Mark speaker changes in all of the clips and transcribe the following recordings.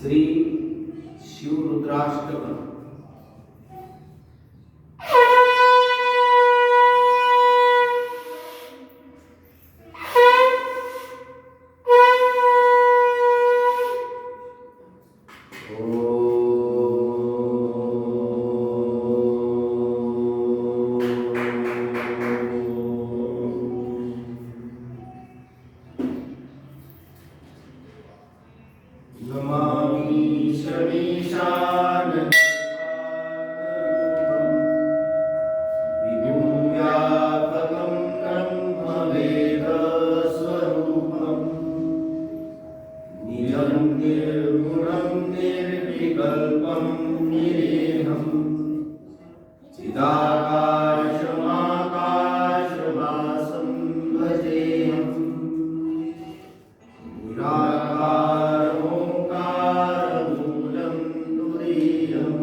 Speaker 1: श्री शिव रुद्राष्टकम निर्गुणं निर्विकल्पं निरेहं चिदाकाशमाकाशवासं भजेयम् निराकारमूलं तुरीयं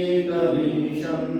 Speaker 1: गिरिजानगोदीतविशम्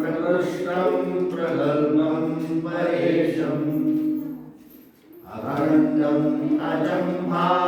Speaker 1: प्रकृष्णं प्रगल्भं परेशम्। अखण्डम् अजम्भा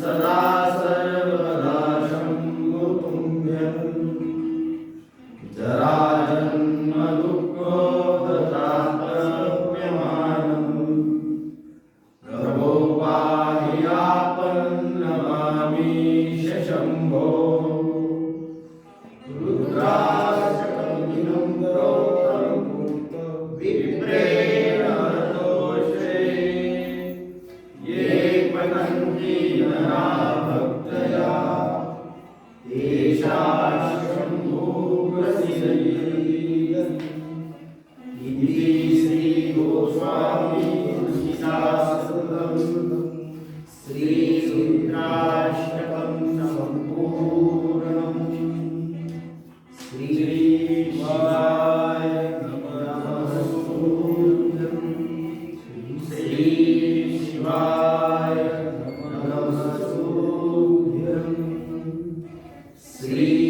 Speaker 1: सदा Христос.